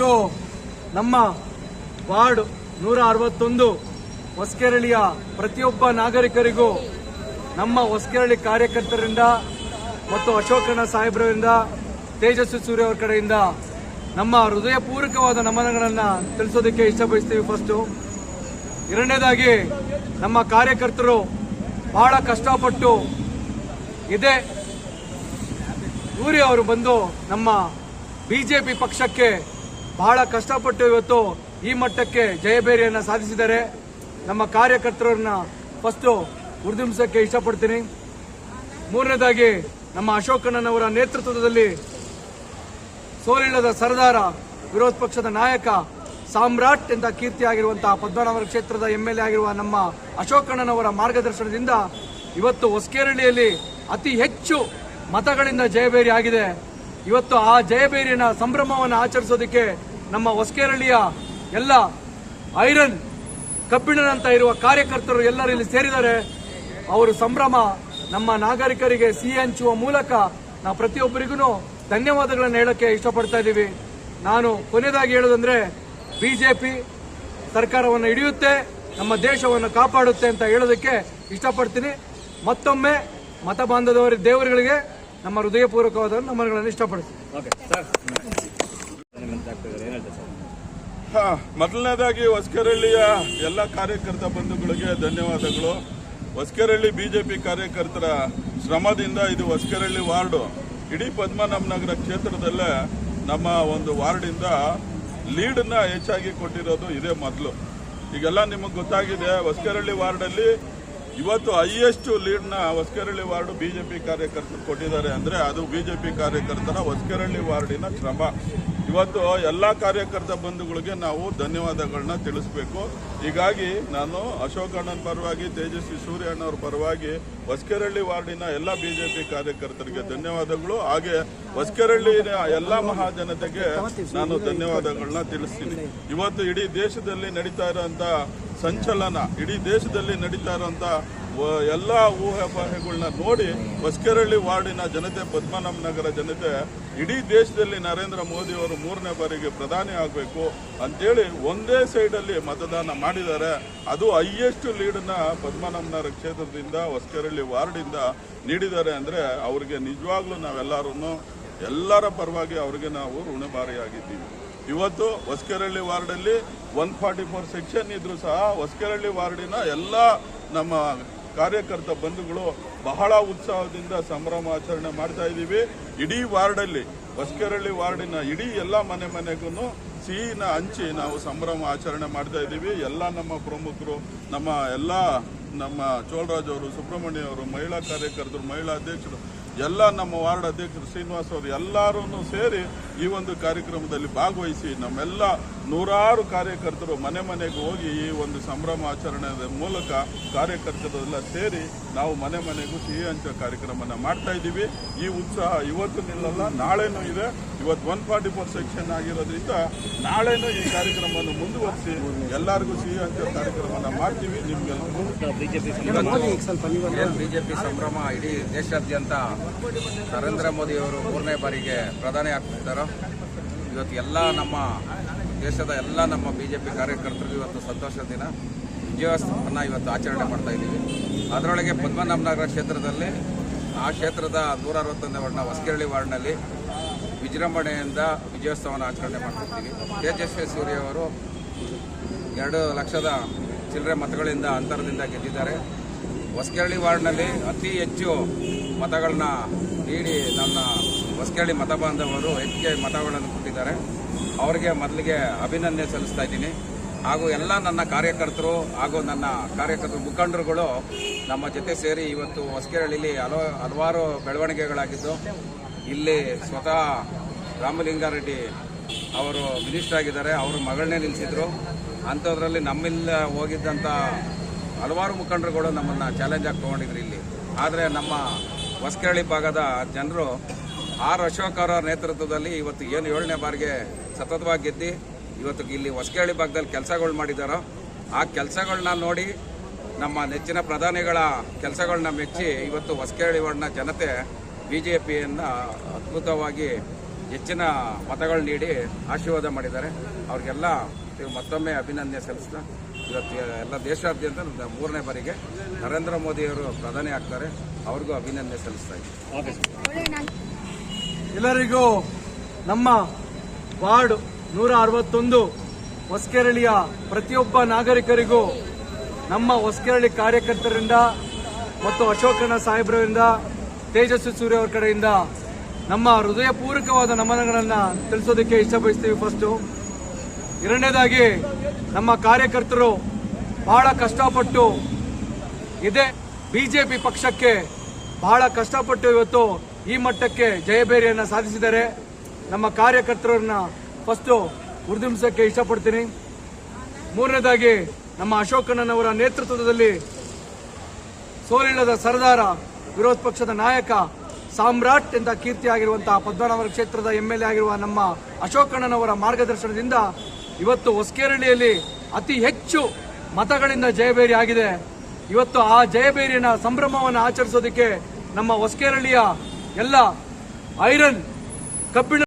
ತಮ್ಮೆಲ್ಲರಿಗೂ ನಮ್ಮ ವಾರ್ಡ್ ನೂರ ಅರವತ್ತೊಂದು, ಹೊಸಕೆರಳಿಯ ಪ್ರತಿಯೊಬ್ಬ ನಾಗರಿಕರಿಗೂ, ನಮ್ಮ ಹೊಸಕೆರಳಿ ಕಾರ್ಯಕರ್ತರಿಂದ ಮತ್ತು ಅಶೋಕಣ್ಣ ಸಾಹೇಬ್ರಿಂದ ತೇಜಸ್ವಿ ಸೂರ್ಯ ಅವರ ಕಡೆಯಿಂದ ನಮ್ಮ ಹೃದಯಪೂರ್ವಕವಾದ ನಮನಗಳನ್ನು ತಿಳಿಸೋದಕ್ಕೆ ಇಷ್ಟಪಡಿಸ್ತೀವಿ ಫಸ್ಟು ಎರಡನೇದಾಗಿ, ನಮ್ಮ ಕಾರ್ಯಕರ್ತರು ಬಹಳ ಕಷ್ಟಪಟ್ಟು ಇದೇ ಸೂರ್ಯ ಅವರು ಬಂದು ನಮ್ಮ ಬಿಜೆಪಿ ಪಕ್ಷಕ್ಕೆ ಬಹಳ ಕಷ್ಟಪಟ್ಟು ಇವತ್ತು ಈ ಮಟ್ಟಕ್ಕೆ ಜಯಬೇರಿಯನ್ನು ಸಾಧಿಸಿದ್ದಾರೆ. ನಮ್ಮ ಕಾರ್ಯಕರ್ತರನ್ನ ಫಸ್ಟು ಉರ್ದುಂಬಿಸಕ್ಕೆ ಇಷ್ಟಪಡ್ತೀನಿ. ಮೂರನೇದಾಗಿ ನಮ್ಮ ಅಶೋಕಣ್ಣನವರ ನೇತೃತ್ವದಲ್ಲಿ ಸೋಲಿಲ್ಲದ ಸರದಾರ, ವಿರೋಧ ಪಕ್ಷದ ನಾಯಕ, ಸಾಮ್ರಾಟ್ ಎಂದ ಕೀರ್ತಿಯಾಗಿರುವಂತಹ ಪದ್ಮನಾಭರ ಕ್ಷೇತ್ರದ ಎಂ ಎಲ್ ಎ ಆಗಿರುವ ನಮ್ಮ ಅಶೋಕಣ್ಣನವರ ಮಾರ್ಗದರ್ಶನದಿಂದ ಇವತ್ತು ಹೊಸಕೇರಳಿಯಲ್ಲಿ ಅತಿ ಹೆಚ್ಚು ಮತಗಳಿಂದ ಜಯಬೇರಿ ಆಗಿದೆ. ಇವತ್ತು ಆ ಜಯಬೇರಿನ ಸಂಭ್ರಮವನ್ನು ಆಚರಿಸೋದಕ್ಕೆ ನಮ್ಮ ಹೊಸಕೇರಳಿಯ ಎಲ್ಲ ಐರನ್ ಕಬ್ಬಿಣನಂತ ಇರುವ ಕಾರ್ಯಕರ್ತರು ಎಲ್ಲರೂ ಇಲ್ಲಿ ಸೇರಿದ್ದಾರೆ. ಅವರು ಸಂಭ್ರಮ, ನಮ್ಮ ನಾಗರಿಕರಿಗೆ ಸಿಹಿ ಹಂಚುವ ಮೂಲಕ ನಾವು ಪ್ರತಿಯೊಬ್ಬರಿಗೂ ಧನ್ಯವಾದಗಳನ್ನು ಹೇಳಕ್ಕೆ ಇಷ್ಟಪಡ್ತಾ ಇದ್ದೀವಿ. ನಾನು ಕೊನೆಯದಾಗಿ ಹೇಳೋದಂದ್ರೆ, ಬಿಜೆಪಿ ಸರ್ಕಾರವನ್ನು ಹಿಡಿಯುತ್ತೆ, ನಮ್ಮ ದೇಶವನ್ನು ಕಾಪಾಡುತ್ತೆ ಅಂತ ಹೇಳೋದಕ್ಕೆ ಇಷ್ಟಪಡ್ತೀನಿ. ಮತ್ತೊಮ್ಮೆ ಮತ ಬಾಂಧವರ ದೇವರುಗಳಿಗೆ ನಮ್ಮ ಹೃದಯಪೂರ್ವಕವಾದ ನಮ್ಮಗಳನ್ನು ಇಷ್ಟಪಡ್ತೀನಿ. ಮೊದಲನೇದಾಗಿ ಹೊಸಕೆರಳ್ಳಿಯ ಎಲ್ಲ ಕಾರ್ಯಕರ್ತ ಬಂಧುಗಳಿಗೆ ಧನ್ಯವಾದಗಳು. ಹೊಸಕೆರಳ್ಳಿ ಬಿಜೆಪಿ ಕಾರ್ಯಕರ್ತರ ಶ್ರಮದಿಂದ ಇದು ಹೊಸಕೆರಳ್ಳಿ ವಾರ್ಡು. ಇಡೀ ಪದ್ಮನಾಭನಗರ ಕ್ಷೇತ್ರದಲ್ಲೇ ನಮ್ಮ ಒಂದು ವಾರ್ಡಿಂದ ಲೀಡನ್ನ ಹೆಚ್ಚಾಗಿ ಕೊಟ್ಟಿರೋದು ಇದೇ ಮೊದಲು. ಈಗೆಲ್ಲ ನಿಮಗೆ ಗೊತ್ತಾಗಿದೆ, ಹೊಸಕೆರಳ್ಳಿ ವಾರ್ಡಲ್ಲಿ ಇವತ್ತು ಹೈಯೆಸ್ಟ್ ಲೀಡ್ನ ಹೊಸಕೆರಳ್ಳಿ ವಾರ್ಡು ಬಿಜೆಪಿ ಕಾರ್ಯಕರ್ತರು ಕೊಟ್ಟಿದ್ದಾರೆ ಅಂದ್ರೆ ಅದು ಬಿಜೆಪಿ ಕಾರ್ಯಕರ್ತರ ಹೊಸಕೆರಳ್ಳಿ ವಾರ್ಡಿನ ಶ್ರಮ. ಇವತ್ತು ಎಲ್ಲ ಕಾರ್ಯಕರ್ತ ಬಂಧುಗಳಿಗೆ ನಾವು ಧನ್ಯವಾದಗಳನ್ನ ತಿಳಿಸ್ಬೇಕು. ಹೀಗಾಗಿ ನಾನು ಅಶೋಕ್ ಅಣ್ಣನ ಪರವಾಗಿ, ತೇಜಸ್ವಿ ಸೂರ್ಯ ಅಣ್ಣವ್ರ ಪರವಾಗಿ ಹೊಸಕೆರಳ್ಳಿ ವಾರ್ಡಿನ ಎಲ್ಲ ಬಿಜೆಪಿ ಕಾರ್ಯಕರ್ತರಿಗೆ ಧನ್ಯವಾದಗಳು. ಹಾಗೆ ಹೊಸಕೆರಳ್ಳಿನ ಎಲ್ಲ ಮಹಾಜನತೆಗೆ ನಾನು ಧನ್ಯವಾದಗಳನ್ನ ತಿಳಿಸ್ತೀನಿ. ಇವತ್ತು ಇಡೀ ದೇಶದಲ್ಲಿ ನಡೀತಾ ಇರೋಂಥ ಸಂಚಲನ ಇಡೀ ದೇಶದಲ್ಲಿ ನಡೀತಾ ಇರೋಂಥ ವ- ಎಲ್ಲ ಬಾಹೆಗಳನ್ನ ನೋಡಿ ಹೊಸಕೆರಳ್ಳಿ ವಾರ್ಡಿನ ಜನತೆ, ಪದ್ಮನಾಭ ನಗರ ಜನತೆ, ಇಡೀ ದೇಶದಲ್ಲಿ ನರೇಂದ್ರ ಮೋದಿ ಅವರು ಮೂರನೇ ಬಾರಿಗೆ ಪ್ರಧಾನಿ ಆಗಬೇಕು ಅಂತೇಳಿ ಒಂದೇ ಸೈಡಲ್ಲಿ ಮತದಾನ ಮಾಡಿದ್ದಾರೆ. ಅದು ಹೈಯೆಸ್ಟ್ ಲೀಡನ್ನ ಪದ್ಮನಾಭ ನಗರ ಕ್ಷೇತ್ರದಿಂದ, ಹೊಸಕೆರಳ್ಳಿ ವಾರ್ಡಿಂದ ನೀಡಿದ್ದಾರೆ ಅಂದರೆ ಅವ್ರಿಗೆ ನಿಜವಾಗ್ಲೂ ನಾವೆಲ್ಲರೂ ಎಲ್ಲರ ಪರವಾಗಿ ಅವ್ರಿಗೆ ನಾವು ಋಣಭಾರಿಯಾಗಿದ್ದೀವಿ. ಇವತ್ತು ಹೊಸಕೆರಳ್ಳಿ ವಾರ್ಡಲ್ಲಿ ಒನ್ ಫಾರ್ಟಿ ಫೋರ್ ಸೆಕ್ಷನ್ ಇದ್ರು ಸಹ ಹೊಸಕೆರಳ್ಳಿ ವಾರ್ಡಿನ ಎಲ್ಲ ನಮ್ಮ ಕಾರ್ಯಕರ್ತ ಬಂಧುಗಳು ಬಹಳ ಉತ್ಸಾಹದಿಂದ ಸಂಭ್ರಮ ಆಚರಣೆ ಮಾಡ್ತಾ ಇದ್ದೀವಿ. ಇಡೀ ವಾರ್ಡಲ್ಲಿ ಹೊಸಕೆರಳ್ಳಿ ವಾರ್ಡಿನ ಇಡೀ ಎಲ್ಲ ಮನೆ ಮನೆಗೂ ಸಿಹಿನ ಹಂಚಿ ನಾವು ಸಂಭ್ರಮ ಆಚರಣೆ ಮಾಡ್ತಾ ಇದ್ದೀವಿ. ಎಲ್ಲ ನಮ್ಮ ಪ್ರಮುಖರು, ನಮ್ಮ ಎಲ್ಲ ನಮ್ಮ ಚೋಳರಾಜ್ ಅವರು, ಸುಬ್ರಹ್ಮಣ್ಯ ಅವರು, ಮಹಿಳಾ ಕಾರ್ಯಕರ್ತರು, ಮಹಿಳಾ ಅಧ್ಯಕ್ಷರು ಎಲ್ಲ ನಮ್ಮ ವಾರ್ಡ್ ಅಧ್ಯಕ್ಷರು ಶ್ರೀನಿವಾಸ್ ಅವರು ಎಲ್ಲರೂ ಸೇರಿ ಈ ಒಂದು ಕಾರ್ಯಕ್ರಮದಲ್ಲಿ ಭಾಗವಹಿಸಿ ನಮ್ಮೆಲ್ಲ ನೂರಾರು ಕಾರ್ಯಕರ್ತರು ಮನೆ ಮನೆಗೆ ಹೋಗಿ ಈ ಒಂದು ಸಂಭ್ರಮ ಆಚರಣೆಯ ಮೂಲಕ ಕಾರ್ಯಕರ್ತರೆಲ್ಲ ಸೇರಿ ನಾವು ಮನೆ ಮನೆಗೂ ಸಿಹಿ ಹಂಚ ಕಾರ್ಯಕ್ರಮನ ಮಾಡ್ತಾ ಇದ್ದೀವಿ. ಈ ಉತ್ಸಾಹ ಇವತ್ತು ನಿಲ್ಲಲ್ಲ ನಾಳೆನೂ ಇದೆ. ಇವತ್ತು ಒನ್ ಫಾರ್ಟಿ ಫೋರ್ ಸೆಕ್ಷನ್ ಆಗಿರೋದ್ರಿಂದ ನಾಳೆನೂ ಈ ಕಾರ್ಯಕ್ರಮವನ್ನು ಮುಂದುವರಿಸಿ ಎಲ್ಲರಿಗೂ ಸಿಹಿ ಅಂತ ಕಾರ್ಯಕ್ರಮವನ್ನು ಮಾಡ್ತೀವಿ. ನಿಮ್ಗೆ ಬಿಜೆಪಿ ಸಂಭ್ರಮ. ಇಡೀ ದೇಶಾದ್ಯಂತ ನರೇಂದ್ರ ಮೋದಿ ಅವರು ಮೂರನೇ ಬಾರಿಗೆ ಪ್ರಧಾನಿ ಆಗ್ತಿದ್ದಾರೋ. ಇವತ್ತು ಎಲ್ಲ ನಮ್ಮ ದೇಶದ ಎಲ್ಲ ನಮ್ಮ ಬಿಜೆಪಿ ಕಾರ್ಯಕರ್ತರಿಗೂ ಇವತ್ತು ಸಂತೋಷದ ದಿನ. ವಿಜಯೋತ್ಸವವನ್ನು ಇವತ್ತು ಆಚರಣೆ ಮಾಡ್ತಾ ಇದ್ದೀವಿ. ಅದರೊಳಗೆ ಪದ್ಮನಾಭನಗರ ಕ್ಷೇತ್ರದಲ್ಲಿ ಆ ಕ್ಷೇತ್ರದ ನೂರ ಅರವತ್ತೊಂದನೇ ವಾರ್ಡ್ನ ಹೊಸಕೆರಳಿ ವಾರ್ಡ್ನಲ್ಲಿ ವಿಜೃಂಭಣೆಯಿಂದ ವಿಜಯೋತ್ಸವನ ಆಚರಣೆ ಮಾಡ್ತಿದ್ದೀವಿ ತೇಜಸ್ವಿ ಸೂರ್ಯ ಅವರು ಎರಡು ಲಕ್ಷದ ಚಿಲ್ಲರೆ ಮತಗಳಿಂದ ಅಂತರದಿಂದ ಗೆದ್ದಿದ್ದಾರೆ. ಹೊಸಕೆರಳಿ ವಾರ್ಡ್ನಲ್ಲಿ ಅತಿ ಹೆಚ್ಚು ಮತಗಳನ್ನ ನೀಡಿ ನನ್ನ ಹೊಸಕೆರಳಿ ಮತ ಬಾಂಧವರು ಹೆಚ್ಚಿಗೆ ಮತಗಳನ್ನು ಕೊಟ್ಟಿದ್ದಾರೆ. ಅವರಿಗೆ ಮೊದಲಿಗೆ ಅಭಿನಂದನೆ ಸಲ್ಲಿಸ್ತಾ ಇದ್ದೀನಿ. ಹಾಗೂ ಎಲ್ಲ ನನ್ನ ಕಾರ್ಯಕರ್ತರು ಹಾಗೂ ನನ್ನ ಕಾರ್ಯಕರ್ತರು ಮುಖಂಡರುಗಳು ನಮ್ಮ ಜೊತೆ ಸೇರಿ ಇವತ್ತು ಹೊಸಕೆರಳಿಲಿ ಹಲವು ಹಲವಾರು ಬೆಳವಣಿಗೆಗಳಾಗಿದ್ದು ಇಲ್ಲಿ ಸ್ವತಃ ರಾಮಲಿಂಗಾರೆಡ್ಡಿ ಅವರು ಮಿನಿಸ್ಟರ್ ಆಗಿದ್ದಾರೆ. ಅವರು ಮಗಳನ್ನೇ ನಿಲ್ಲಿಸಿದ್ರು ಅಂಥದ್ರಲ್ಲಿ ನಮ್ಮಿಲ್ಲ ಹೋಗಿದ್ದಂಥ ಹಲವಾರು ಮುಖಂಡರುಗಳು ನಮ್ಮನ್ನು ಚಾಲೆಂಜ್ ಆಗಿ ತೊಗೊಂಡಿದ್ರು ಇಲ್ಲಿ. ಆದರೆ ನಮ್ಮ ಹೊಸಕೇಳಿ ಭಾಗದ ಜನರು ಆರ್ ಅಶೋಕ್ ಅವರ ನೇತೃತ್ವದಲ್ಲಿ ಇವತ್ತು ಏನು ಏಳನೇ ಬಾರಿಗೆ ಸತತವಾಗಿ ಗೆದ್ದು, ಇವತ್ತು ಇಲ್ಲಿ ಹೊಸಕೇಳಿ ಭಾಗದಲ್ಲಿ ಕೆಲಸಗಳು ಮಾಡಿದ್ದಾರೋ ಆ ಕೆಲಸಗಳನ್ನ ನೋಡಿ ನಮ್ಮ ನೆಚ್ಚಿನ ಪ್ರಧಾನಿಗಳ ಕೆಲಸಗಳನ್ನ ಮೆಚ್ಚಿ ಇವತ್ತು ಹೊಸಕೇಳಿ ಜನತೆ ಬಿ ಜೆ ಪಿಯನ್ನು ಅದ್ಭುತವಾಗಿ ಹೆಚ್ಚಿನ ಮತಗಳು ನೀಡಿ ಆಶೀರ್ವಾದ ಮಾಡಿದ್ದಾರೆ. ಅವ್ರಿಗೆಲ್ಲ ಮತ್ತೊಮ್ಮೆ ಅಭಿನಂದನೆ ಸಲ್ಲಿಸ್ತಾ ಇವತ್ತು ಎಲ್ಲ ದೇಶಾದ್ಯಂತ ಮೂರನೇ ಬಾರಿಗೆ ನರೇಂದ್ರ ಮೋದಿಯವರು ಪ್ರಧಾನಿ ಆಗ್ತಾರೆ. ಅವ್ರಿಗೂ ಅಭಿನಂದನೆ ಸಲ್ಲಿಸ್ತಾ ಇದ್ದೀನಿ. ಎಲ್ಲರಿಗೂ ನಮ್ಮ ವಾರ್ಡ್ ನೂರ ಅರವತ್ತೊಂದು ಹೊಸಕೆರಳಿಯ ಪ್ರತಿಯೊಬ್ಬ ನಾಗರಿಕರಿಗೂ ನಮ್ಮ ಹೊಸಕೆರಳಿ ಕಾರ್ಯಕರ್ತರಿಂದ ಮತ್ತು ಅಶೋಕಣ್ಣ ಸಾಹೇಬ್ರಿಂದ ತೇಜಸ್ವಿ ಸೂರ್ಯ ಅವರ ಕಡೆಯಿಂದ ನಮ್ಮ ಹೃದಯಪೂರ್ವಕವಾದ ನಮನಗಳನ್ನು ತಿಳಿಸೋದಕ್ಕೆ ಇಷ್ಟಪಡಿಸ್ತೀವಿ ಫಸ್ಟು ಎರಡನೇದಾಗಿ ನಮ್ಮ ಕಾರ್ಯಕರ್ತರು ಬಹಳ ಕಷ್ಟಪಟ್ಟು ಇದೇ ಬಿಜೆಪಿ ಪಕ್ಷಕ್ಕೆ ಬಹಳ ಕಷ್ಟಪಟ್ಟು ಇವತ್ತು ಈ ಮಟ್ಟಕ್ಕೆ ಜಯಬೇರಿಯನ್ನ ಸಾಧಿಸಿದ್ದಾರೆ. ನಮ್ಮ ಕಾರ್ಯಕರ್ತರನ್ನ ಫಸ್ಟು ಉರ್ದುಂಬಿಸಕ್ಕೆ ಇಷ್ಟಪಡ್ತೀನಿ. ಮೂರನೇದಾಗಿ ನಮ್ಮ ಅಶೋಕಣ್ಣನವರ ನೇತೃತ್ವದಲ್ಲಿ ಸೋಲಿಲ್ಲದ ಸರದಾರ ವಿರೋಧ ಪಕ್ಷದ ನಾಯಕ ಸಾಮ್ರಾಟ್ ಎಂದ ಕೀರ್ತಿಯಾಗಿರುವಂತಹ ಪದ್ಮನಾಭರ ಕ್ಷೇತ್ರದ ಎಂ ಎಲ್ ಆಗಿರುವ ನಮ್ಮ ಅಶೋಕಣ್ಣನವರ ಮಾರ್ಗದರ್ಶನದಿಂದ ಇವತ್ತು ಹೊಸಕೇರಳಿಯಲ್ಲಿ ಅತಿ ಹೆಚ್ಚು ಮತಗಳಿಂದ ಜಯಬೇರಿ ಆಗಿದೆ. ಇವತ್ತು ಆ ಜಯಭೇರಿಯನ್ನ ಸಂಭ್ರಮವನ್ನು ಆಚರಿಸೋದಕ್ಕೆ ನಮ್ಮ ಹೊಸಕೇರಳಿಯ ಎಲ್ಲ ಐರನ್ ಕಬ್ಬಿಣ